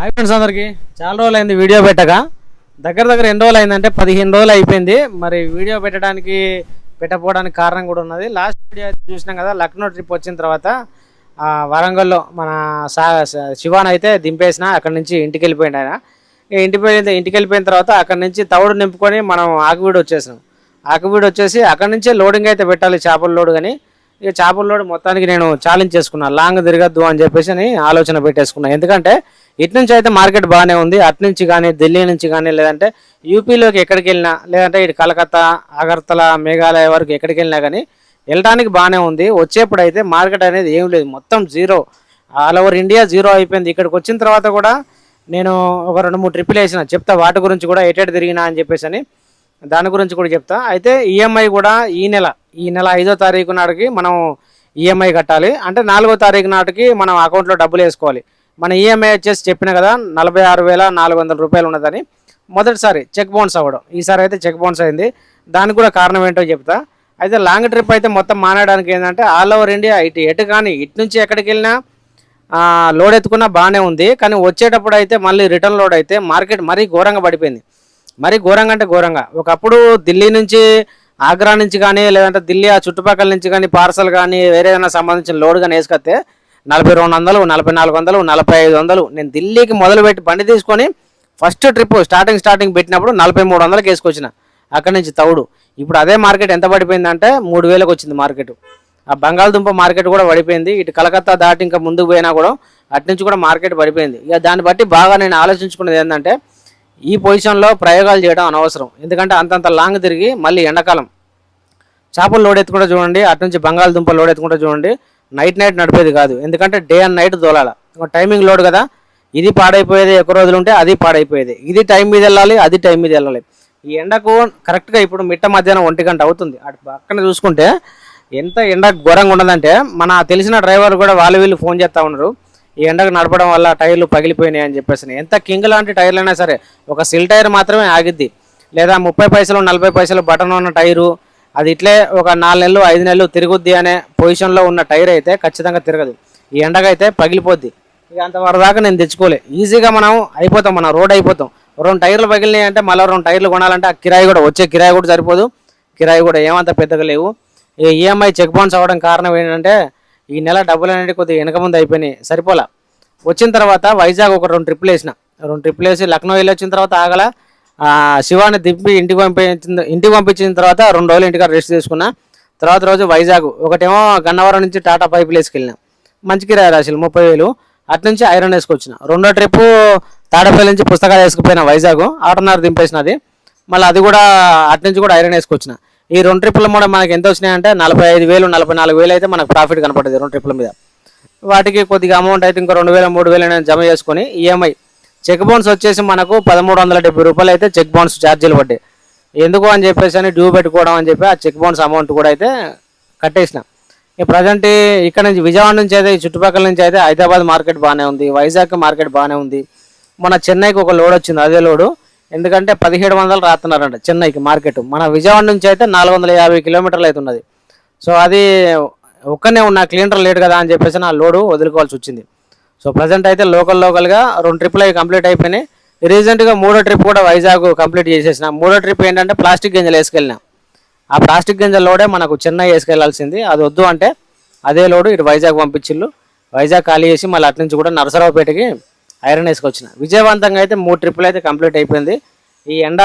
Hi friends అందరికి. చాలా రోజులు అయింది వీడియో పెట్టక. దగ్గర దగ్గర ఎన్ని రోజులు అయిందంటే పదిహేను రోజులు అయిపోయింది. మరి వీడియో పెట్టడానికి పెట్టకపోవడానికి కారణం కూడా ఉన్నది. లాస్ట్ వీడియో చూసినాం కదా లక్నో ట్రిప్ వచ్చిన తర్వాత వరంగల్లో మన సా శివాన్ అయితే దింపేసిన. అక్కడి నుంచి ఇంటికి వెళ్ళిపోయింది ఆయన. ఇంటికి వెళ్ళిన ఇంటికి వెళ్ళిపోయిన తర్వాత అక్కడి నుంచి తవుడు నింపుకొని మనం ఆకువీడు వచ్చేసాం ఆకువీడు వచ్చేసి అక్కడి నుంచే లోడింగ్ అయితే పెట్టాలి చేపల లోడ్ కానీ ఇక చేపల్లోడు మొత్తానికి నేను ఛాలెంజ్ చేసుకున్నా. లాంగ్ తిరగద్దు అని చెప్పేసి అని ఆలోచన పెట్టేసుకున్నా. ఎందుకంటే ఇటు నుంచి అయితే మార్కెట్ బాగానే ఉంది. అటు నుంచి కానీ ఢిల్లీ నుంచి కానీ లేదంటే యూపీలోకి ఎక్కడికి వెళ్ళినా లేదంటే ఇటు కలకత్తా అగర్తల మేఘాలయ వరకు ఎక్కడికి వెళ్ళినా కానీ వెళ్ళడానికి బాగానే ఉంది. వచ్చేప్పుడు అయితే మార్కెట్ అనేది ఏం లేదు. మొత్తం zero all over India zero అయిపోయింది. ఇక్కడికి వచ్చిన తర్వాత కూడా నేను ఒక రెండు మూడు ట్రిప్పులు వేసిన. చెప్తా వాటి గురించి కూడా ఎటెటు తిరిగినా అని చెప్పేసి అని దాని గురించి కూడా చెప్తా. అయితే ఈఎంఐ కూడా ఈ నెల ఈ నెల ఐదో తారీఖు నాటికి మనం ఈఎంఐ కట్టాలి. అంటే నాలుగో తారీఖు నాటికి మనం అకౌంట్లో డబ్బులు వేసుకోవాలి. మన ఈఎంఐ వచ్చేసి చెప్పిన కదా నలభై ఆరు వేల నాలుగు వందల రూపాయలు ఉన్నదని. మొదటిసారి చెక్ బౌన్స్ అవ్వడం. ఈసారి అయితే చెక్ బౌన్స్ అయింది. దానికి కూడా కారణం ఏంటో చెప్తా. అయితే లాంగ్ ట్రిప్ అయితే మొత్తం మానేయడానికి ఏంటంటే ఆల్ ఓవర్ ఇండియా ఇటు ఎటు కానీ ఇటు నుంచి ఎక్కడికి వెళ్ళినా లోడ్ ఎత్తుకున్నా బాగానే ఉంది. కానీ వచ్చేటప్పుడు అయితే మళ్ళీ రిటర్న్ లోడ్ అయితే మార్కెట్ మరీ ఘోరంగా పడిపోయింది. మరీ ఘోరంగా అంటే ఘోరంగా. ఒకప్పుడు ఢిల్లీ నుంచి ఆగ్రా నుంచి కానీ లేదంటే ఢిల్లీ ఆ చుట్టుపక్కల నుంచి కానీ పార్సల్ కానీ వేరే ఏదైనా సంబంధించిన లోడ్ కానీ వేసుకొస్తే నలభై రెండు వందలు నలభై నాలుగు వందలు నలభై ఐదు వందలు. నేను ఢిల్లీకి మొదలుపెట్టి బండి తీసుకొని ఫస్ట్ ట్రిప్ స్టార్టింగ్ స్టార్టింగ్ పెట్టినప్పుడు నలభై మూడు వందలకి వేసుకొచ్చిన. అక్కడి నుంచి తౌడు ఇప్పుడు అదే మార్కెట్ ఎంత పడిపోయిందంటే మూడు వేలకు వచ్చింది మార్కెట్. ఆ బంగాళదుంప మార్కెట్ కూడా పడిపోయింది. ఇటు కలకత్తా దాటి ఇంకా ముందుకు పోయినా కూడా అటు నుంచి కూడా మార్కెట్ పడిపోయింది. ఇక దాన్ని బట్టి బాగా నేను ఆలోచించుకున్నది ఏంటంటే ఈ పొజిషన్లో ప్రయోగాలు చేయడం అనవసరం. ఎందుకంటే అంతంత లాంగ్ తిరిగి మళ్ళీ ఎండాకాలం. చేపలు లోడ్ ఎత్తుకుంటూ చూడండి అటు నుంచి బంగాళదుంప లోడ్ ఎత్తుకుంటూ చూడండి నైట్ నైట్ నడిపేది కాదు. ఎందుకంటే డే అండ్ నైట్ దోలాల. టైమింగ్ లోడ్ కదా ఇది పాడైపోయేది ఎక్కువ రోజులు ఉంటే అది పాడైపోయేది. ఇది టైం మీద వెళ్ళాలి అది టైం మీద వెళ్ళాలి. ఈ ఎండకు కరెక్ట్గా ఇప్పుడు మిట్ట మధ్యాహ్నం ఒంటి గంట అవుతుంది. అటు పక్కన చూసుకుంటే ఎంత ఎండ ఘోరంగా ఉండదంటే మన తెలిసిన డ్రైవర్ కూడా వాళ్ళు వీళ్ళు ఫోన్ చేస్తూ ఉన్నారు. ఈ ఎండకు నడపడం వల్ల టైర్లు పగిలిపోయినాయి అని చెప్పేసి ఎంత కింగ్ లాంటి టైర్లు అయినా సరే ఒక సిల్ టైర్ మాత్రమే ఆగిద్ది. లేదా ముప్పై పైసలు నలభై పైసలు బటన్ ఉన్న టైరు అది ఇట్లే ఒక నాలుగు నెలలు ఐదు నెలలు తిరుగుద్ది అనే పొజిషన్లో ఉన్న టైర్ అయితే ఖచ్చితంగా తిరగదు. ఈ ఎండకైతే పగిలిపోద్ది. ఇక అంతవరకు దాకా నేను తెచ్చుకోలే. ఈజీగా మనం అయిపోతాం మనం రోడ్ అయిపోతాం. రెండు టైర్లు పగిలినాయి అంటే మళ్ళీ రెండు టైర్లు కొనాలంటే ఆ కిరాయి కూడా వచ్చే కిరాయి కూడా సరిపోదు. కిరాయి కూడా ఏమంత పెద్దగా లేవు. ఈ ఈఎంఐ చెక్ బౌన్స్ అవ్వడం కారణం ఏంటంటే ఈ నెల డబ్బులు అనేవి కొద్దిగా వెనక ముందు అయిపోయినాయి. సరిపోలా. వచ్చిన తర్వాత వైజాగ్ ఒక రెండు ట్రిప్పులు వేసిన. రెండు ట్రిప్పులు వేసి లక్నో వెళ్ళి వచ్చిన తర్వాత ఆగల. శివాన్ని శివాని దింపి ఇంటికి పంపించిన ఇంటికి పంపించిన తర్వాత రెండు రోజులు ఇంటికాడ రెస్ట్ తీసుకున్నా. తర్వాత రోజు వైజాగ్. ఒకటేమో గన్నవరం నుంచి టాటా పైపులు వేసుకెళ్ళిన మంచి కిరాయి రాశులు ముప్పై వేలు. అటు నుంచి ఐరన్ వేసుకొచ్చిన. రెండో ట్రిప్పు తాడపల్లి నుంచి పుస్తకాలు వేసుకుపోయిన వైజాగ్. ఆటోనర్ దింపేసినది. మళ్ళీ అది కూడా అటు నుంచి కూడా ఐరన్ వేసుకొచ్చిన. ఈ రెండు ట్రిప్పులు కూడా మనకి ఎంత వచ్చినాయంటే నలభై ఐదు వేలు నలభై నాలుగు వేలు అయితే మనకు ప్రాఫిట్ కనపడుతుంది రెండు ట్రిప్పుల మీద. వాటికి కొద్దిగా అమౌంట్ అయితే ఇంకో రెండు వేల మూడు వేలు జమ చేసుకుని ఈఎంఐ చెక్ బౌన్స్ వచ్చేసి మనకు పదమూడు వందల డెబ్బై రూపాయలు అయితే చెక్ బౌన్స్ ఛార్జీలు పడ్డాయి. ఎందుకు అని చెప్పేసి అని డ్యూ పెట్టుకోవడం అని చెప్పి ఆ చెక్ బౌన్స్ అమౌంట్ కూడా అయితే కట్టేసిన. ఈ ప్రజెంట్ ఇక్కడ నుంచి విజయవాడ నుంచి అయితే ఈ చుట్టుపక్కల నుంచి అయితే హైదరాబాద్ మార్కెట్ బాగానే ఉంది వైజాగ్ మార్కెట్ బాగానే ఉంది. మన చెన్నైకి ఒక లోడ్ వచ్చింది అదే లోడు ఎందుకంటే పదిహేడు వందలు రాస్తున్నారంట చెన్నైకి మార్కెట్. మన విజయవాడ నుంచి అయితే నాలుగు వందల యాభై కిలోమీటర్లు అవుతున్నది. సో అది ఒక్కనే ఉన్న క్లీనర్ లేట్ కదా అని చెప్పేసి నా లోడు వదులుకోవాల్సి వచ్చింది. సో ప్రజెంట్ అయితే లోకల్ లోకల్గా రెండు ట్రిప్పులు అవి కంప్లీట్ అయిపోయినాయి. రీసెంట్గా మూడో ట్రిప్ కూడా వైజాగ్ కంప్లీట్ చేసేసిన. మూడో ట్రిప్ ఏంటంటే ప్లాస్టిక్ గింజలు వేసుకెళ్ళినా. ఆ ప్లాస్టిక్ గింజల లోడే మనకు చెన్నై వేసుకెళ్ళాల్సింది అది వద్దు అంటే అదే లోడు ఇటు వైజాగ్ పంపించిల్లు వైజాగ్ ఖాళీ చేసి మళ్ళీ అటు నుంచి కూడా నరసరావుపేటకి ఐరన్ వేసుకొచ్చిన. విజయవంతంగా అయితే మూడు ట్రిప్పులు అయితే కంప్లీట్ అయిపోయింది. ఈ ఎండ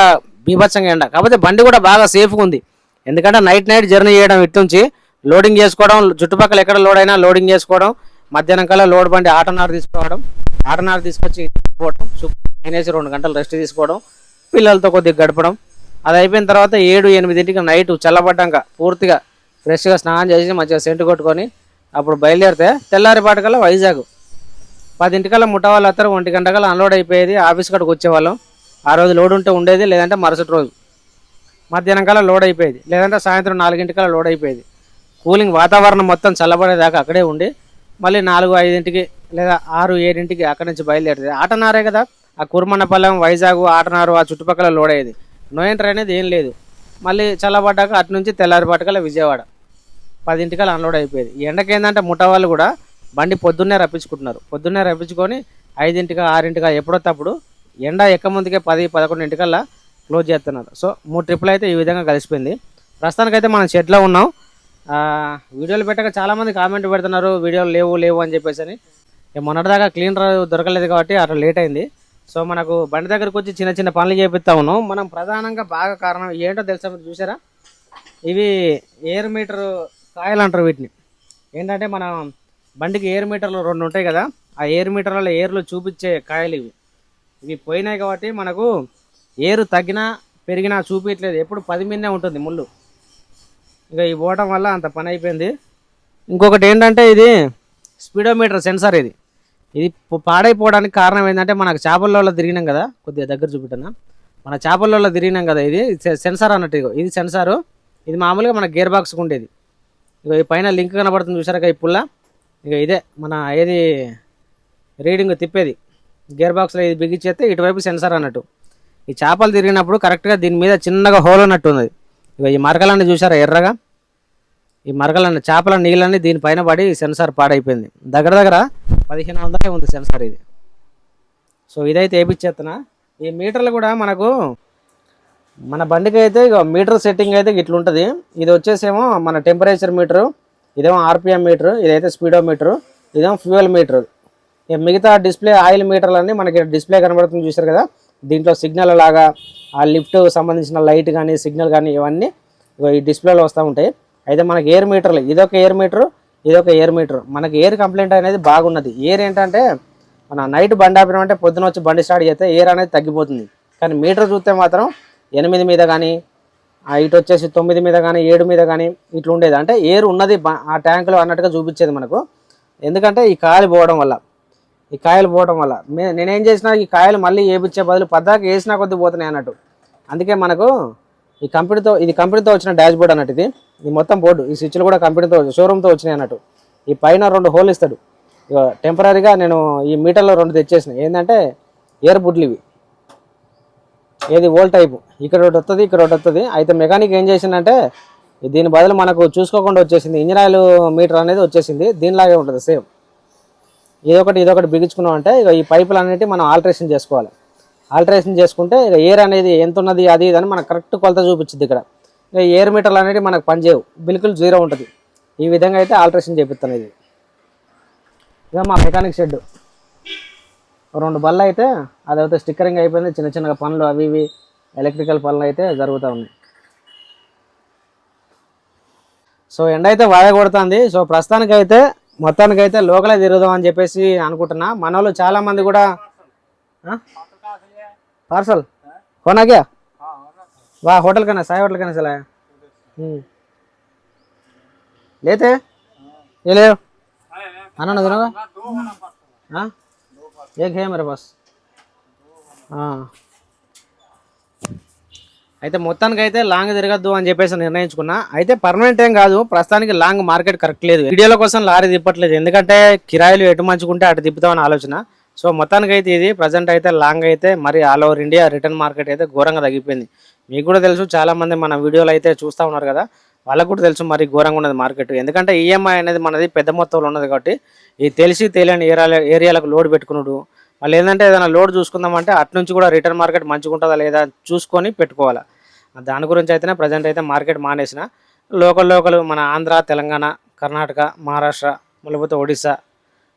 బీభత్సంగా ఎండ. కాకపోతే బండి కూడా బాగా సేఫ్గా ఉంది. ఎందుకంటే నైట్ నైట్ జర్నీ చేయడం ఇట్టుంచి లోడింగ్ చేసుకోవడం చుట్టుపక్కల ఎక్కడ లోడ్ అయినా లోడింగ్ చేసుకోవడం మధ్యాహ్నం కల్లా లోడ్ బండి ఆటనార్ తీసుకోవడం ఆటనార్ తీసుకొచ్చి పోవడం తినేసి రెండు గంటలు రెస్ట్ తీసుకోవడం పిల్లలతో కొద్దిగా గడపడం. అది అయిపోయిన తర్వాత ఏడు ఎనిమిదింటికి నైట్ చల్లబడ్డాక పూర్తిగా ఫ్రెష్గా స్నానం చేసి మంచిగా సెంటు కొట్టుకొని అప్పుడు బయలుదేరితే తెల్లారిపాటికల్లా వైజాగ్. పదింటికల్లా ముఠా వాళ్ళు వస్తారు ఒంటి గంటకల్లా అన్లోడ్ అయిపోయేది ఆఫీస్ కాడికి వచ్చేవాళ్ళం. ఆ రోజు లోడ్ ఉంటే ఉండేది లేదంటే మరుసటి రోజు. మధ్యాహ్నం కల్లా లోడ్ అయిపోయేది లేదంటే సాయంత్రం నాలుగింటికల్లా లోడ్ అయిపోయేది. కూలింగ్ వాతావరణం మొత్తం చల్లబడేదాకా అక్కడే ఉండి మళ్ళీ నాలుగు ఐదింటికి లేదా ఆరు ఏడింటికి అక్కడి నుంచి బయలుదేరుతుంది ఆటనారే కదా ఆ కుర్మన్నపల్లెం వైజాగ్ ఆటనారు ఆ చుట్టుపక్కల లోడ్ అయ్యేది. నో ఎంటర్ అనేది ఏం లేదు. మళ్ళీ చల్లబడ్డాక అటు నుంచి తెల్లారిపాటికల్లా విజయవాడ. పదింటికల్లా అన్లోడ్ అయిపోయేది. ఎండకేందంటే ఎండకి ఏంటంటే ముఠా వాళ్ళు కూడా బండి పొద్దున్నే రప్పించుకుంటున్నారు. పొద్దున్నే రప్పించుకొని ఐదింటిగా ఆరింటిగా ఎప్పుడొస్తే తప్పుడు ఎండ ఎక్క ముందుకే పది పదకొండింటికల్లా క్లోజ్ చేస్తున్నారు. సో మూడు ట్రిప్పులు అయితే ఈ విధంగా కలిసిపోయింది. ప్రస్తుతానికైతే మనం షెడ్లో ఉన్నాం. వీడియోలు పెట్టక చాలామంది కామెంట్ పెడుతున్నారు వీడియోలు లేవు లేవు అని చెప్పేసి అని మొన్నటిదాకా క్లీనర్ దొరకలేదు కాబట్టి అట్లా లేట్ అయింది. సో మనకు బండి దగ్గరకు వచ్చి చిన్న చిన్న పనులు చేపిస్తా ఉన్నాం. మనం ప్రధానంగా బాగా కారణం ఏంటో తెలుసా మీరు చూసారా ఇవి ఎయిర్ మీటర్ కాయలు అంటారు వీటిని. ఏంటంటే మనం బండికి ఎయిర్ మీటర్లు రెండు ఉంటాయి కదా ఆ ఎయిర్ మీటర్లలో ఎయిర్లు చూపించే కాయలు ఇవి. ఇవి పోయినాయి కాబట్టి మనకు ఏరు తగ్గినా పెరిగినా చూపించట్లేదు ఎప్పుడు పది మీదనే ఉంటుంది ముళ్ళు. ఇక ఇవి పోవటం వల్ల అంత పని అయిపోయింది. ఇంకొకటి ఏంటంటే ఇది స్పీడోమీటర్ సెన్సార్ ఇది. ఇది పాడైపోవడానికి కారణం ఏంటంటే మనకు చేపల్లో తిరిగినాం కదా కొద్దిగా దగ్గర చూపెట్టనా. మన చేపల్లో తిరిగినాం కదా ఇది సెన్సార్ అన్నట్టు ఇది సెన్సారు. ఇది మామూలుగా మన గేర్ బాక్స్కి ఉండేది. ఇక ఈ పైన లింక్ కనబడుతుంది చూసారా ఈ పుల్ల? ఇక ఇదే మన ఏది రీడింగ్ తిప్పేది. గేర్ బాక్స్లో ఇది బిగించేస్తే ఇటువైపు సెన్సార్ అన్నట్టు. ఈ చేపలు తిరిగినప్పుడు కరెక్ట్గా దీని మీద చిన్నగా హోల్ అన్నట్టు ఉంది ఇక ఈ మరకలన్నీ చూసారా ఎర్రగా? ఈ మరకలన్నీ చేపల నీళ్ళన్నీ దీనిపైన పడి సెన్సార్ పాడైపోయింది. దగ్గర దగ్గర పదిహేను వందలే ఉంది సెన్సార్ ఇది. సో ఇదైతే వేపించేస్తున్నా ఈ మీటర్లు కూడా మనకు మన బండికి అయితే ఇక మీటర్ సెట్టింగ్ అయితే ఇట్లుంటుంది. ఇది వచ్చేసేమో మన టెంపరేచర్ మీటరు. ఇదేమో ఆర్పిఎం మీటర్ ఇదైతే స్పీడో మీటరు ఇదేమో ఫ్యూయల్ మీటర్. ఇక మిగతా డిస్ప్లే ఆయిల్ మీటర్లన్నీ మనకి డిస్ప్లే కనబడుతుంది చూసారు కదా? దీంట్లో సిగ్నల్ లాగా ఆ లిఫ్ట్ సంబంధించిన లైట్ కానీ సిగ్నల్ కానీ ఇవన్నీ ఈ డిస్ప్లేలో వస్తూ ఉంటాయి. అయితే మనకి ఎయిర్ మీటర్లు ఇదొక ఎయిర్ మీటర్ ఇదొక ఎయిర్ మీటర్. మనకి ఎయిర్ కంప్లైంట్ అనేది బాగున్నది. ఎయిర్ ఏంటంటే మన నైట్ బండి ఆపినామంటే పొద్దున వచ్చి బండి స్టార్ట్ చేస్తే ఎయిర్ అనేది తగ్గిపోతుంది. కానీ మీటర్ చూస్తే మాత్రం ఎనిమిది మీద కానీ ఇటు వచ్చేసి తొమ్మిది మీద కానీ ఏడు మీద కానీ ఇట్లా ఉండేది. అంటే ఏరు ఉన్నది ఆ ట్యాంకులో అన్నట్టుగా చూపించేది మనకు. ఎందుకంటే ఈ కాయలు పోవడం వల్ల. ఈ కాయలు పోవడం వల్ల. మే నేనేం చేసినా ఈ కాయలు మళ్ళీ వేపించే బదులు పద్దాకి వేసినా కొద్ది పోతున్నాయి అన్నట్టు. అందుకే మనకు ఈ కంపెనీతో ఇది కంపెనీతో వచ్చిన డాష్ బోర్డ్ అన్నట్టు ఇది. ఈ మొత్తం బోర్డు ఈ స్విచ్లు కూడా కంపెనీతో షోరూమ్తో వచ్చినాయి అన్నట్టు. ఈ పైన రెండు హోల్ ఇస్తాడు. టెంపరీగా నేను ఈ మీటర్లో రెండు తెచ్చేసిన. ఏంటంటే ఎయిర్ బుడ్లు ఇవి. ఏది ఓల్ టైపు ఇక్కడ ఒకటి వస్తుంది ఇక్కడ ఒకటి వస్తుంది అయితే మెకానిక్ ఏం చేసిందంటే దీని బదులు మనకు చూసుకోకుండా వచ్చేసింది. ఇంజిన్ ఆయిల్ మీటర్ అనేది వచ్చేసింది. దీనిలాగే ఉంటుంది సేమ్. ఇదొకటి ఇదొకటి బిగించుకున్నాం అంటే ఇక ఈ పైపులు అనేవి మనం ఆల్ట్రేషన్ చేసుకోవాలి. ఆల్ట్రేషన్ చేసుకుంటే ఇక ఎయిర్ అనేది ఎంత ఉన్నది అది ఇది అని మనకు కరెక్ట్ కొలత చూపించింది ఇక్కడ. ఇక ఎయిర్ మీటర్లు అనేవి మనకు పనిచేయవు. బిల్కుల్ జీరో ఉంటుంది. ఈ విధంగా అయితే ఆల్ట్రేషన్ చేపిస్తాను ఇది. ఇక మా మెకానిక్ షెడ్ రెండు బళ్ళు అయితే అదైతే స్టిక్కరింగ్ అయిపోయింది. చిన్న చిన్నగా పనులు అవి ఇవి ఎలక్ట్రికల్ పనులు అయితే జరుగుతూ ఉన్నాయి. సో ఎండ అయితే వాయ కొడుతుంది. సో ప్రస్తుతానికైతే మొత్తానికైతే లోకలే తిరుగుదాం అని చెప్పేసి అనుకుంటున్నా. మన వాళ్ళు చాలామంది కూడా పార్సల్? కొనాకే? వా హోటల్ కన్నా సాయి హోటల్ కన్నా సలా లేతే? ఏ లేవు అన్నా తినగా एक है मेरे पास हाँ అయితే మొత్తానికి అయితే లాంగ్ తిరగద్దు అని చెప్పేసి నిర్ణయించుకున్నా అయితే పర్మనెంట్ ఏం కాదు ప్రస్తుతానికి లాంగ్ మార్కెట్ కరెక్ట్ లేదు వీడియోల కోసం లారీ తిప్పట్లేదు ఎందుకంటే కిరాయిలు ఎటు మంచుకుంటే అటు తిప్పుతామని ఆలోచన సో మొత్తానికి అయితే ఇది ప్రజెంట్ అయితే లాంగ్ అయితే మరి all over India return market అయితే ఘోరంగా తగ్గిపోయింది మీకు కూడా తెలుసు చాలా మంది మన వీడియోలు అయితే చూస్తూ ఉన్నారు కదా వాళ్ళకు కూడా తెలుసు మరి ఘోరంగా ఉన్నది మార్కెట్. ఎందుకంటే ఈఎంఐ అనేది మనది పెద్ద మొత్తంలో ఉన్నది కాబట్టి ఈ తెలిసి తెలియని ఏరియా ఏరియాలకు లోడ్ పెట్టుకున్నాడు వాళ్ళు ఏంటంటే ఏదైనా లోడ్ చూసుకుందామంటే అటు నుంచి కూడా రిటర్న్ మార్కెట్ మంచిగా ఉంటుందా లేదా చూసుకొని పెట్టుకోవాలి. దాని గురించి అయితేనే ప్రజెంట్ అయితే మార్కెట్ మానేసిన. లోకల్ లోకల్ మన ఆంధ్ర తెలంగాణ కర్ణాటక మహారాష్ట్ర లేకపోతే ఒడిస్సా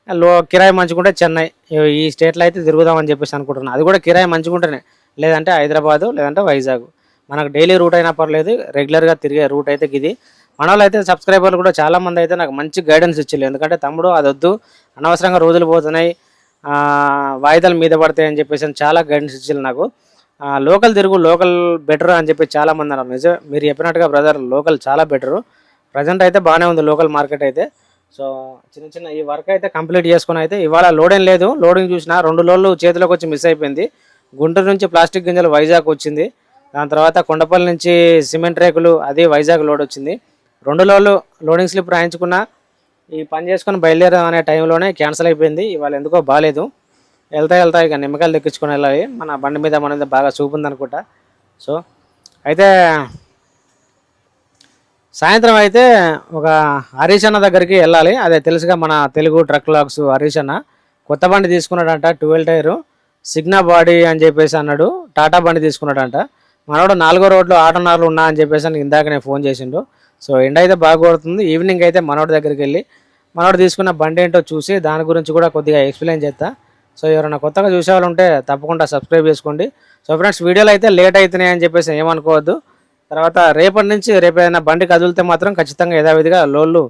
లో కిరాయి మంచుకుంటే చెన్నై ఈ- ఈ స్టేట్లో అయితే తిరుగుదామని చెప్పేసి అనుకుంటున్నాను అది కూడా కిరాయి మంచుకుంటేనే లేదంటే హైదరాబాదు లేదంటే వైజాగ్. మనకు డైలీ రూట్ అయినా పర్లేదు రెగ్యులర్గా తిరిగే రూట్ అయితే ఇది మన వాళ్ళు అయితే సబ్స్క్రైబర్లు కూడా చాలామంది అయితే నాకు మంచి గైడెన్స్ ఇచ్చారు ఎందుకంటే తమ్ముడు అది వద్దు అనవసరంగా రోజులు పోతున్నాయి వాయిదాలు మీద పడతాయి అని చెప్పేసి చాలా గైడెన్స్ ఇచ్చారు నాకు. లోకల్ తిరుగు లోకల్ బెటర్ అని చెప్పి చాలామంది అన్నారు. నిజం మీరు చెప్పినట్టుగా బ్రదర్ లోకల్ చాలా బెటరు ప్రజెంట్ అయితే బాగానే ఉంది లోకల్ మార్కెట్ అయితే. సో చిన్న చిన్న ఈ వర్క్ అయితే కంప్లీట్ చేసుకుని అయితే ఇవాళ లోడింగ్ లేదు. లోడింగ్ చూసిన రెండు లోడ్లు చేతిలోకి వచ్చి మిస్ అయిపోయింది. గుంటూరు నుంచి ప్లాస్టిక్ గింజలు వైజాగ్ వచ్చింది. దాని తర్వాత కొండపల్లి నుంచి సిమెంట్ రేకులు అది వైజాగ్ లోడ్ వచ్చింది. రెండు లోడ్లు లోడింగ్ స్లిప్ రాయించుకున్న ఈ పని చేసుకొని బయలుదేరాం అనే టైంలోనే క్యాన్సిల్ అయిపోయింది. ఇవాళ ఎందుకో బాగాలేదు వెళ్తా వెళ్తా ఇక నిమ్మకాయలు దెక్కించుకొని వెళ్ళాలి. మన బండి మీద మన మీద బాగా చూపు అనుకుంటా సో అయితే సాయంత్రం అయితే ఒక హరీష్ అన్న దగ్గరికి వెళ్ళాలి. అదే తెలుసుగా మన తెలుగు ట్రక్ లాగ్స్ హరీష్ అన్న. కొత్త బండి తీసుకున్నాడంట ట్వెల్వ్ టైరు. సిగ్నా బాడీ అని చెప్పేసి అన్నాడు. టాటా బండి తీసుకున్నాడంట. మనోడు నాలుగో రోడ్లో ఆటోనార్లు ఉన్నా అని చెప్పేసి అని ఇందాక నేను ఫోన్ చేసిండు. సో ఎండ అయితే బాగా కొడుతుంది. ఈవినింగ్ అయితే మనోడి దగ్గరికి వెళ్ళి మనోడు తీసుకున్న బండి ఏంటో చూసి దాని గురించి కూడా కొద్దిగా ఎక్స్ప్లెయిన్ చేస్తా. సో ఎవరైనా కొత్తగా చూసే వాళ్ళు ఉంటే తప్పకుండా సబ్స్క్రైబ్ చేసుకోండి. సో ఫ్రెండ్స్ వీడియోలు అయితే లేట్ అవుతున్నాయి అని చెప్పేసి ఏమనుకోవద్దు. తర్వాత రేపటి నుంచి రేపు ఏదైనా బండి కదిలితే మాత్రం ఖచ్చితంగా యథావిధిగా లోన్లు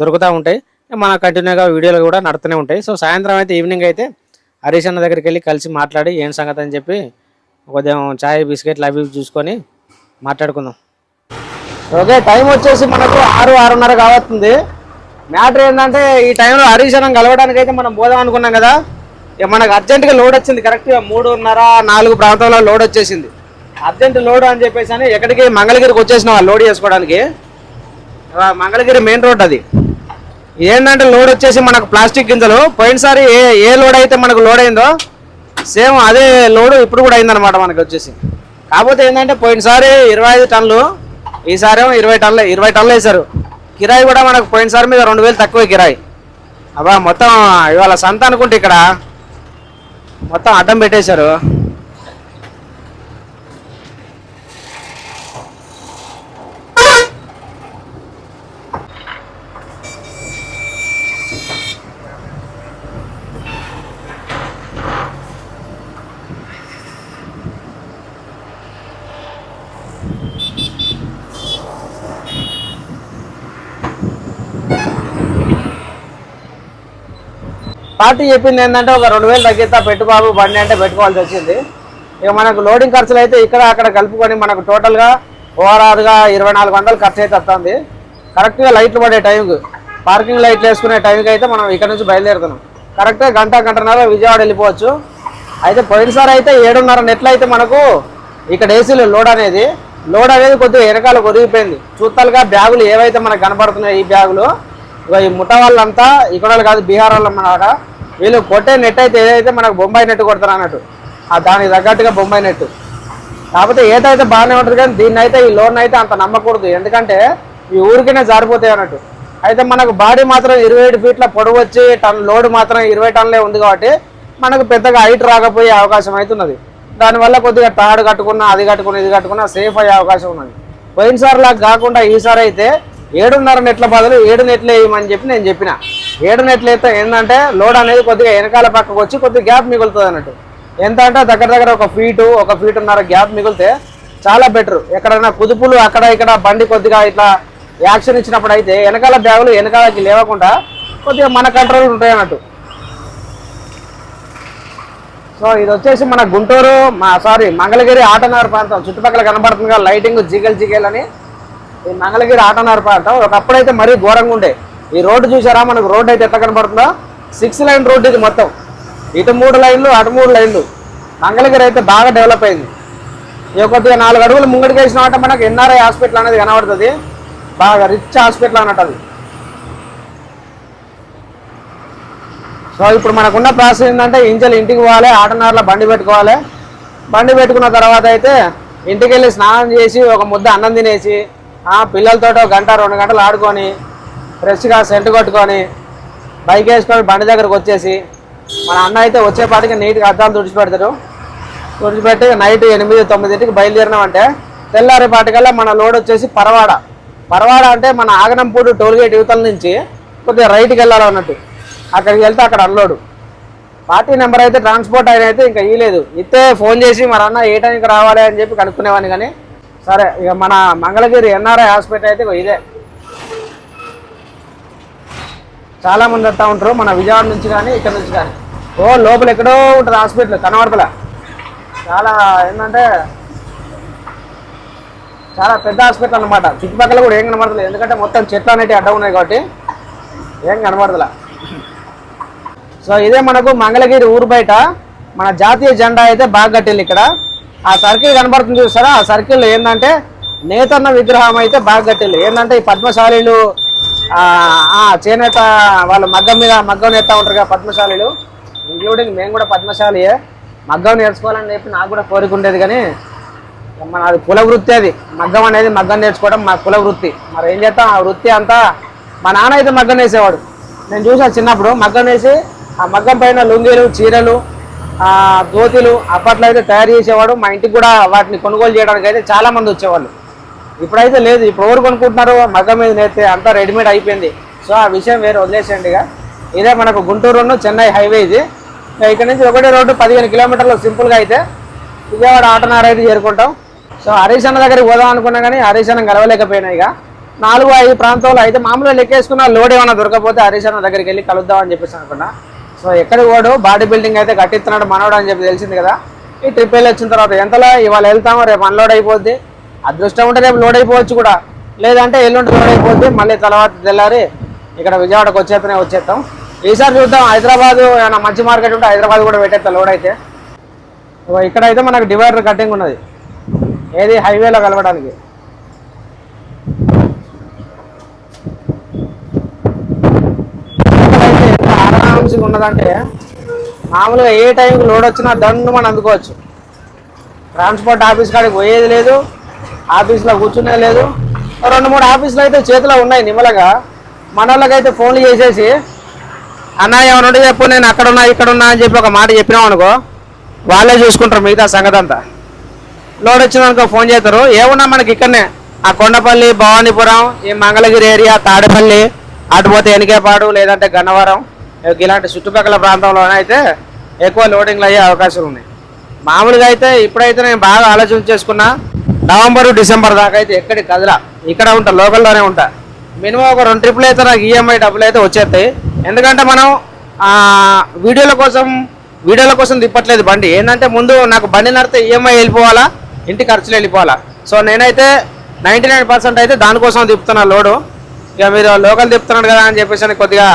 దొరుకుతూ ఉంటాయి. మన కంటిన్యూగా వీడియోలు కూడా నడుతూనే ఉంటాయి. సో సాయంత్రం అయితే ఈవినింగ్ అయితే హరీష్ అన్న దగ్గరికి వెళ్ళి కలిసి మాట్లాడి ఏం సంగతి అని చెప్పి ఉదయం చాయ్ బిస్కెట్లు అవి ఇవి చూసుకొని మాట్లాడుకుందాం. ఓకే టైం వచ్చేసి మనకు ఆరు ఆరున్నర కావస్తుంది మ్యాటర్ ఏంటంటే ఈ టైంలో హరీశనం కలవడానికి అయితే మనం పోదాం అనుకున్నాం కదా. ఇక మనకు అర్జెంటుగా లోడ్ వచ్చింది కరెక్ట్గా మూడున్నర నాలుగు ప్రాంతంలో లోడ్ వచ్చేసింది. అర్జెంట్ లోడ్ అని చెప్పేసి అని ఎక్కడికి మంగళగిరికి వచ్చేసిన లోడ్ చేసుకోవడానికి. మంగళగిరి మెయిన్ రోడ్ అది. ఏంటంటే లోడ్ వచ్చేసి మనకు ప్లాస్టిక్ గింజలు. పోయినసారి ఏ ఏ లోడ్ అయితే మనకు లోడ్ అయిందో సేమ్ అదే లోడ్ ఇప్పుడు కూడా అయిందనమాట మనకి వచ్చేసి. కాకపోతే ఏంటంటే పోయినసారి ఇరవై ఐదు టన్నులు ఈసారి ఏమో ఇరవై టన్నులు ఇరవై టన్నులు వేశారు. కిరాయి కూడా మనకు పోయినసారి మీద రెండు వేలు తక్కువ కిరాయి. అబ్బా మొత్తం ఇవాళ సంత అనుకుంటే ఇక్కడ మొత్తం అడ్డం పెట్టేశారు. పార్టీ చెప్పింది ఏంటంటే ఒక రెండు వేలు తగ్గిస్తా పెట్టుబాబు బండి అంటే పెట్టుకోవాల్సి వచ్చింది. ఇక మనకు లోడింగ్ ఖర్చులు అయితే ఇక్కడ అక్కడ కలుపుకొని మనకు టోటల్గా ఓవరాల్గా ఇరవై నాలుగు వందలు ఖర్చు అయితే వస్తుంది. కరెక్ట్గా లైట్లు పడే టైంకి పార్కింగ్ లైట్లు వేసుకునే టైంకి అయితే మనం ఇక్కడ నుంచి బయలుదేరుతున్నాం. కరెక్ట్గా గంట గంటన్నర విజయవాడ వెళ్ళిపోవచ్చు. అయితే పోయినసారి అయితే ఏడున్నర నెట్లు అయితే మనకు ఇక్కడ ఏసీలో లోడ్ అనేది లోడ్ అనేది కొద్దిగా వెనకాల కొరిగిపోయింది. చూస్తాలుగా బ్యాగులు ఏవైతే మనకు కనబడుతున్నాయి ఈ బ్యాగులు ఇక ఈ ముఠా వాళ్ళంతా ఇక్కడ కాదు బీహార్ వాళ్ళు అన్నమాట వీళ్ళు కొట్టే నెట్ అయితే ఏదైతే మనకు బొంబాయి నెట్ కొడతారు అన్నట్టు. ఆ దానికి తగ్గట్టుగా బొంబాయి నెట్ కాకపోతే ఏదైతే బాగానే ఉంటుంది కానీ దీన్ని అయితే ఈ లోన్ అయితే అంత నమ్మకూడదు. ఎందుకంటే ఈ ఊరికనే జారిపోతాయి అన్నట్టు. అయితే మనకు బాడీ మాత్రం ఇరవై ఏడు ఫీట్ల పొడవు వచ్చి టన్ లోడ్ మాత్రం ఇరవై టన్లే ఉంది కాబట్టి మనకు పెద్దగా హైట్ రాకపోయే అవకాశం అవుతున్నది దానివల్ల కొద్దిగా తాడు కట్టుకున్నా అది కట్టుకున్నా ఇది కట్టుకున్నా సేఫ్ అయ్యే అవకాశం ఉన్నది. పోయినసారి లాగా కాకుండా ఈసారి అయితే ఏడున్నర నెట్ల బదులు ఏడు నెట్లు వేయమని చెప్పి నేను చెప్పిన. ఏడు నెట్లు అయితే ఏంటంటే లోడ్ అనేది కొద్దిగా వెనకాల పక్కకు వచ్చి కొద్దిగా గ్యాప్ మిగులుతుంది అన్నట్టు. ఎంత అంటే దగ్గర దగ్గర ఒక ఫీటు ఒక ఫీటున్నర గ్యాప్ మిగిలితే చాలా బెటర్. ఎక్కడైనా కుదుపులు అక్కడ ఇక్కడ బండి కొద్దిగా ఇట్లా యాక్షన్ ఇచ్చినప్పుడు అయితే వెనకాల బ్యాగులు వెనకాలకి లేవకుండా కొద్దిగా మన కంట్రోల్ ఉంటాయి అన్నట్టు. సో ఇది వచ్చేసి మన గుంటూరు మా సారీ మంగళగిరి ఆటనగర్ ప్రాంతం. చుట్టుపక్కల కనబడుతుంది లైటింగ్ జిగల్ జిగల్ అని. ఈ మంగళగిరి ఆటనగర్ పాట. ఒకప్పుడైతే మరీ ఘోరంగా ఉండే. ఈ రోడ్డు చూసారా? మనకు రోడ్డు అయితే ఎట్లా కనబడుతుందో? సిక్స్ లైన్ రోడ్డు ఇది మొత్తం. ఇటు మూడు లైన్లు అటు మూడు లైన్లు. మంగళగిరి అయితే బాగా డెవలప్ అయింది. ఇక కొద్దిగా నాలుగు అడుగులు ముంగడికి వేసినామంటే మనకు ఎన్ఆర్ఐ హాస్పిటల్ అనేది కనబడుతుంది. బాగా రిచ్ హాస్పిటల్ అన్నట్టు అది. సో ఇప్పుడు మనకున్న ప్రాసెస్ ఏంటంటే ఇంజలు ఇంటికి పోవాలి ఆటనార్లో బండి పెట్టుకోవాలి. బండి పెట్టుకున్న తర్వాత అయితే ఇంటికి వెళ్ళి స్నానం చేసి ఒక ముద్ద అన్నం తినేసి పిల్లలతో ఒక గంట రెండు గంటలు ఆడుకొని ఫ్రెష్గా సెంట్ కొట్టుకొని బైక్ వేసుకొని బండి దగ్గరకు వచ్చేసి మన అన్న అయితే వచ్చేపాటికి నీట్గా అద్దాలు తుడిచిపెడతాడు. తుడిచిపెట్టి నైట్ ఎనిమిది తొమ్మిదింటికి బయలుదేరినామంటే తెల్లారిపాటికల్లా మన లోడ్ వచ్చేసి పరవాడ. పరవాడ అంటే మన ఆగనంపూడి టోల్గేట్ యువతల నుంచి కొద్దిగా రైట్కి వెళ్ళాలి అన్నట్టు. అక్కడికి వెళ్తే అక్కడ అన్లోడు. పార్టీ నెంబర్ అయితే ట్రాన్స్పోర్ట్ ఆయన అయితే ఇంకా ఇవ్వలేదు ఇస్తే ఫోన్ చేసి మరి అన్న ఏ టైంకి రావాలి? అని చెప్పి కనుక్కునేవాడిని కానీ సరే ఇక మన మంగళగిరి ఎన్ఆర్ఐ హాస్పిటల్ అయితే ఇగో ఇదే. చాలా మంది వస్తూ ఉంటారు మన విజయవాడ నుంచి కానీ ఇక్కడ నుంచి కానీ. ఓ లోపల ఎక్కడో ఉంటుంది హాస్పిటల్ కనబడతలే. చాలా ఏంటంటే చాలా పెద్ద హాస్పిటల్ అన్నమాట. చుట్టుపక్కల కూడా ఏం కనబడతలేదు ఎందుకంటే మొత్తం చెట్లు అనేవి అడ్డం ఉన్నాయి కాబట్టి ఏం కనబడతలే. సో ఇదే మనకు మంగళగిరి ఊరు బయట. మన జాతీయ జెండా అయితే బాగా కట్టింది ఇక్కడ. ఆ సర్కిల్ కనబడుతుంది చూస్తారా ఆ సర్కిల్ ఏంటంటే నేతన్న విగ్రహం అయితే బాగా కట్టిల్లు ఏంటంటే ఈ పద్మశాలీలు ఆ, చేనేత వాళ్ళు మగ్గం మీద మగ్గం నేత ఉంటారు కదా పద్మశాలీలు. ఇంక్లూడింగ్ మేము కూడా పద్మశాలియే. మగ్గం నేర్చుకోవాలని చెప్పి నాకు కూడా కోరిక ఉండేది కానీ మన అది కుల వృత్తి అది. మగ్గం అనేది మగ్గం నేర్చుకోవడం మా కుల వృత్తి. మరి ఏం చేస్తాం? ఆ వృత్తి అంతా మా నాన్న అయితే మగ్గం వేసేవాడు నేను చూసాను చిన్నప్పుడు మగ్గం వేసి ఆ మగ్గం పైన లుంగీలు చీరలు దోతిలు అప్పట్లో అయితే తయారు చేసేవాడు. మా ఇంటికి కూడా వాటిని కొనుగోలు చేయడానికి అయితే చాలా మంది వచ్చేవాళ్ళు. ఇప్పుడైతే లేదు. ఇప్పుడు ఎవరు కొనుక్కుంటున్నారు మగ్గం మీద నేతే అంతా రెడీమేడ్ అయిపోయింది. సో ఆ విషయం వేరే వదిలేసేయండి ఇక. ఇదే మనకు గుంటూరు చెన్నై హైవే ఇది. ఇక్కడ నుంచి ఒకటే రోడ్డు పదిహేను కిలోమీటర్లు సింపుల్గా అయితే విజయవాడ ఆటనార అయితే చేరుకుంటాం. సో హరీష్ అన్న దగ్గరికి పోదాం అనుకున్నా కానీ హరీష్ అన్న ఇక. నాలుగు ఐదు ప్రాంతాల్లో అయితే మామూలుగా లెక్కేసుకున్న లోడ్ ఏమైనా దొరకపోతే హరీష్ అన్న దగ్గరికి వెళ్ళి కలుద్దాం అని చెప్పేసి అనుకున్నా. సో ఎక్కడికి వాడు బాడీ బిల్డింగ్ అయితే కట్టిస్తున్నాడు మనోడు అని చెప్పి తెలిసింది కదా. ఈ ట్రిప్ వెళ్ళి వచ్చిన తర్వాత ఎంతలో ఇవాళ వెళ్తాము రేపు అన్లోడ్ అయిపోద్ది. అదృష్టం ఉంటే రేపు లోడ్ అయిపోవచ్చు కూడా. లేదంటే ఎల్లుండి లోడ్ అయిపోద్ది. మళ్ళీ తర్వాత తెల్లారి ఇక్కడ విజయవాడకు వచ్చేస్తూనే వచ్చేస్తాం ఈసారి చూద్దాం హైదరాబాద్ ఏమైనా మంచి మార్కెట్ ఉంటే హైదరాబాద్ కూడా పెట్టేస్తా లోడ్ అయితే. ఇక్కడ ఇక్కడైతే మనకు డివైడర్ కటింగ్ ఉన్నది. ఏది హైవేలో కలవడానికి అయితే ఎంత ఆరాంసంగా ఉన్నదంటే మామూలుగా ఏ టైంకి లోడ్ వచ్చినా దండు మనం అందుకోవచ్చు. ట్రాన్స్పోర్ట్ ఆఫీస్ కాడికి పోయేది లేదు ఆఫీస్లో కూర్చునే లేదు. రెండు మూడు ఆఫీసులు అయితే చేతిలో ఉన్నాయి నిమ్మలగా. మన వాళ్ళకైతే ఫోన్లు చేసేసి అన్న ఏమైనా ఉంటే చెప్పు నేను అక్కడ ఉన్నా ఇక్కడ ఉన్నా అని చెప్పి ఒక మాట చెప్పినాం అనుకో వాళ్ళే చూసుకుంటారు మిగతా సంగతి అంతా లోడ్ వచ్చిందనుకో ఫోన్ చేస్తారు. ఏమున్నా మనకి ఇక్కడనే ఆ కొండపల్లి భవానీపురం ఈ మంగళగిరి ఏరియా తాడేపల్లి అటు పోతే ఎనికేపాడు లేదంటే గన్నవరం ఇలాంటి చుట్టుపక్కల ప్రాంతంలోనే అయితే ఎక్కువ లోడింగ్లు అయ్యే అవకాశాలు ఉన్నాయి. మామూలుగా అయితే ఇప్పుడైతే నేను బాగా ఆలోచన చేసుకున్నా నవంబర్ డిసెంబర్ దాకా అయితే ఎక్కడికి కదలా. ఇక్కడ ఉంటా లోకల్లోనే ఉంటా. మినిమం ఒక రెండు ట్రిప్లు అయితే నాకు ఈఎంఐ డబ్బులు అయితే వచ్చేస్తాయి. ఎందుకంటే మనం వీడియోల కోసం వీడియోల కోసం తిప్పట్లేదు బండి. ఏంటంటే ముందు నాకు బండి నడితే ఈఎంఐ వెళ్ళిపోవాలా? ఇంటి ఖర్చులు వెళ్ళిపోవాలా? సో నేనైతే నైంటీ నైన్ పర్సెంట్ అయితే దానికోసం తిప్పుతున్నా లోడు. ఇక మీరు లోకల్ తిప్పుతున్నాడు కదా అని చెప్పేసి కొద్దిగా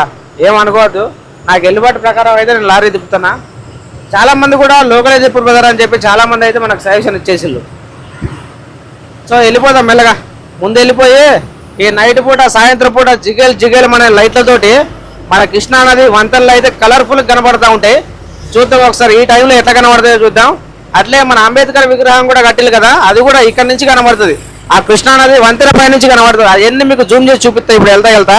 ఏమనుకోవద్దు. నాకు వెళ్ళుబాటు ప్రకారం అయితే నేను లారీ తిప్పుతున్నా చాలా మంది కూడా లోకలే తిప్పుడు బ్రదర్ అని చెప్పి చాలా మంది అయితే మనకు సజెషన్ ఇచ్చేసిళ్ళు. సో వెళ్ళిపోదాం మెల్లగా. ముందు వెళ్ళిపోయి ఈ నైట్ పూట సాయంత్రం పూట జిగేలు జిగేలు మన లైట్లతోటి మన కృష్ణా నది వంతల్లో అయితే కలర్ఫుల్గా కనబడుతూ ఉంటాయి. చూద్దాం ఒకసారి ఈ టైంలో ఎట్లా కనబడుతుందో చూద్దాం. అట్లే మన అంబేద్కర్ విగ్రహం కూడా కట్టిల్లు కదా అది కూడా ఇక్కడ నుంచి కనబడుతుంది. ఆ కృష్ణా నది వంతెన పై నుంచి కనబడుతుంది. అవన్నీ మీకు జూమ్ చేసి చూపిస్తా ఇప్పుడు వెళ్తా వెళ్తా.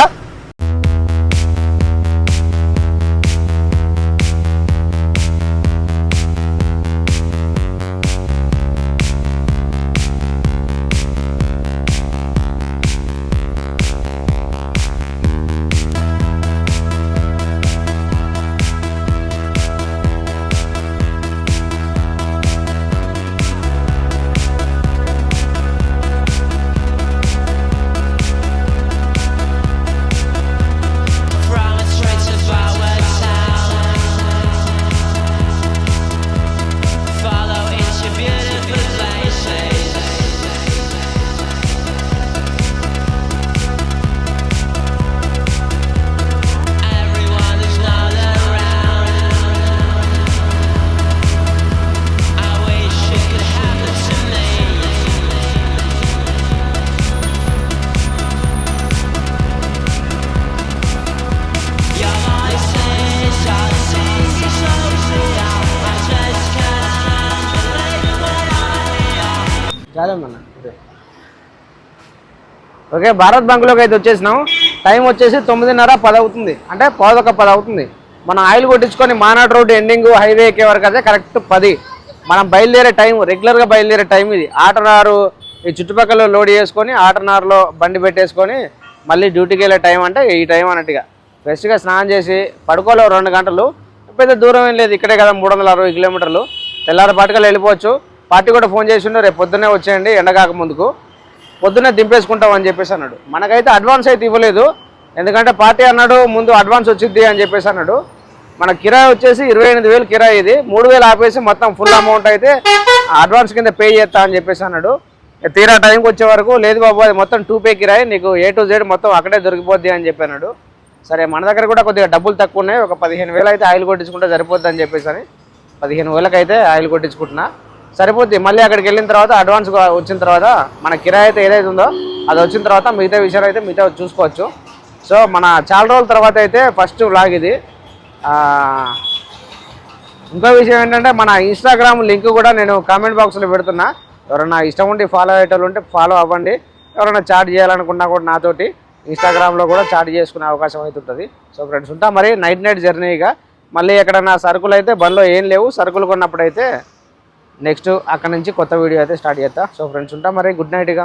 ఓకే భారత్ బంక్లోకి అయితే వచ్చేసినాం. టైం వచ్చేసి తొమ్మిదిన్నర పది అవుతుంది అంటే పదొక పది అవుతుంది మనం ఆయిల్ కొట్టించుకొని మానాడు రోడ్ ఎండింగ్ హైవే ఎక్కే వరకు అయితే కరెక్ట్ పది. మనం బయలుదేరే టైం రెగ్యులర్గా బయలుదేరే టైం ఇది. ఆటనారు ఈ చుట్టుపక్కల లోడ్ చేసుకొని ఆటనారులో బండి పెట్టేసుకొని మళ్ళీ డ్యూటీకి వెళ్ళే టైం అంటే ఈ టైం అన్నట్టుగా. ఫ్రెష్గా స్నానం చేసి పడుకోలేవు రెండు గంటలు. పెద్ద దూరం ఏం లేదు. ఇక్కడే కదా మూడు వందల అరవై కిలోమీటర్లు. తెల్లారిపాటికలు వెళ్ళిపోవచ్చు. పార్టీ కూడా ఫోన్ చేసిండు రేపు పొద్దున్నే వచ్చేయండి ఎండగాక ముందుకు పొద్దున్నే దింపేసుకుంటాం అని చెప్పేసి అన్నాడు. మనకైతే అడ్వాన్స్ అయితే ఇవ్వలేదు. ఎందుకంటే పార్టీ అన్నాడు ముందు అడ్వాన్స్ వచ్చింది అని చెప్పేసి అన్నాడు. మన కిరాయి వచ్చేసి ఇరవై ఎనిమిది వేలు కిరాయి ఇది. మూడు వేలు ఆపేసి మొత్తం ఫుల్ అమౌంట్ అయితే అడ్వాన్స్ కింద పే చేస్తా అని చెప్పేసి అన్నాడు. తీరా టైంకి వచ్చే వరకు లేదు బాబు అది మొత్తం టూ పే కిరాయి. నీకు ఏ టు జెడ్ మొత్తం అక్కడే దొరికిపోద్ది అని చెప్పాడు సరే మన దగ్గర కూడా కొద్దిగా డబ్బులు తక్కువ ఉన్నాయి. ఒక పదిహేను వేలు అయితే ఆయిల్ కొట్టించుకుంటే సరిపోద్ది అని చెప్పేసి అని. పదిహేను వేలకైతే అయితే ఆయిల్ కొట్టించుకుంటున్నా. సరిపోద్ది. మళ్ళీ అక్కడికి వెళ్ళిన తర్వాత అడ్వాన్స్ వచ్చిన తర్వాత మన కిరాయి అయితే ఏదైతే ఉందో అది వచ్చిన తర్వాత మిగతా విషయాలు అయితే మిగతా చూసుకోవచ్చు. సో మన చాలా రోజుల తర్వాత అయితే ఫస్ట్ వ్లాగ్ ఇది. ఇంకో విషయం ఏంటంటే మన ఇన్స్టాగ్రామ్ లింక్ కూడా నేను కామెంట్ బాక్స్లో పెడుతున్నా. ఎవరైనా ఇష్టం ఉండి ఫాలో అయ్యేటోళ్ళు ఉంటే ఫాలో అవ్వండి. ఎవరైనా చాట్ చేయాలనుకున్నా కూడా నాతోటి ఇన్స్టాగ్రామ్లో కూడా చాట్ చేసుకునే అవకాశం అయితే ఉంటుంది. సో ఫ్రెండ్స్ ఉంటా మరి. నైట్ నైట్ జర్నీగా మళ్ళీ ఎక్కడన్నా సరుకులు అయితే బండ్లో ఏం లేవు. సరుకులు కొన్నప్పుడు అయితే నెక్స్ట్ అక్కడ నుంచి కొత్త వీడియో అయితే స్టార్ట్ చేస్తా. సో ఫ్రెండ్స్ ఉంటా మరి గుడ్ నైట్ ఇక.